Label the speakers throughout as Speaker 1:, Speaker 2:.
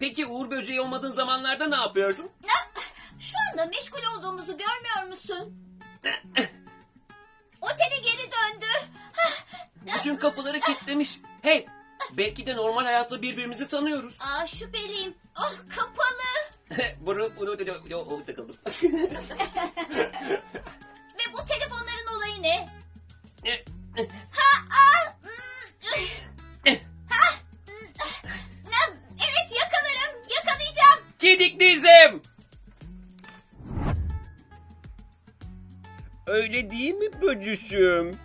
Speaker 1: Peki Uğur böceği olmadığın zamanlarda ne yapıyorsun?
Speaker 2: Şu anda meşgul olduğumuzu görmüyor musun? Otele geri döndü.
Speaker 1: Bütün kapıları kilitlemiş. Hey, belki de normal hayatta birbirimizi tanıyoruz.
Speaker 2: Aa şüpheliyim. Ah kapalı.
Speaker 1: bunu, bunu, bunu, bunu, bunu takıldım.
Speaker 2: Ve bu telefonların olayı ne? Yakalayacağım.
Speaker 1: Kedik dizim. Öyle değil mi böcüşüm?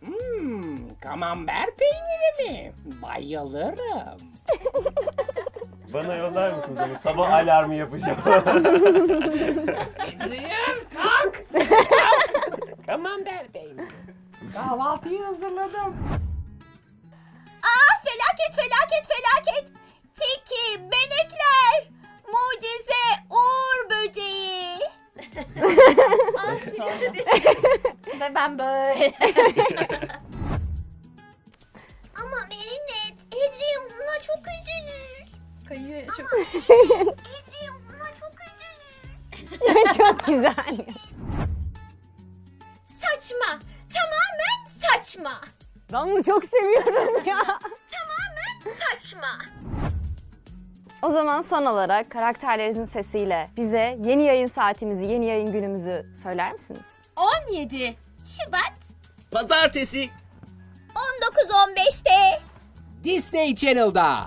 Speaker 3: Hmm, kamember peyniri mi? Bayılırım.
Speaker 4: Bana yollar mısınız onu? Sabah alarmı yapacağım.
Speaker 3: Adrian kalk. kamember peyniri. Kahvaltıyı hazırladım.
Speaker 2: Felaket felaket felaket. Tiki, benekler. Mucize Uğur böceği.
Speaker 5: Ve ben böyle.
Speaker 2: Ama Merinet, Adrian buna çok üzülür.
Speaker 5: Kayı çok...
Speaker 2: Adrian buna çok üzülür.
Speaker 6: Çok güzel.
Speaker 2: Saçma. Tamamen saçma.
Speaker 6: Ben bunu çok seviyorum ya. O zaman son olarak karakterlerinizin sesiyle bize yeni yayın saatimizi, yeni yayın günümüzü söyler misiniz?
Speaker 2: 17 Şubat
Speaker 1: Pazartesi.
Speaker 2: 19.15'te.
Speaker 3: Disney Channel'da.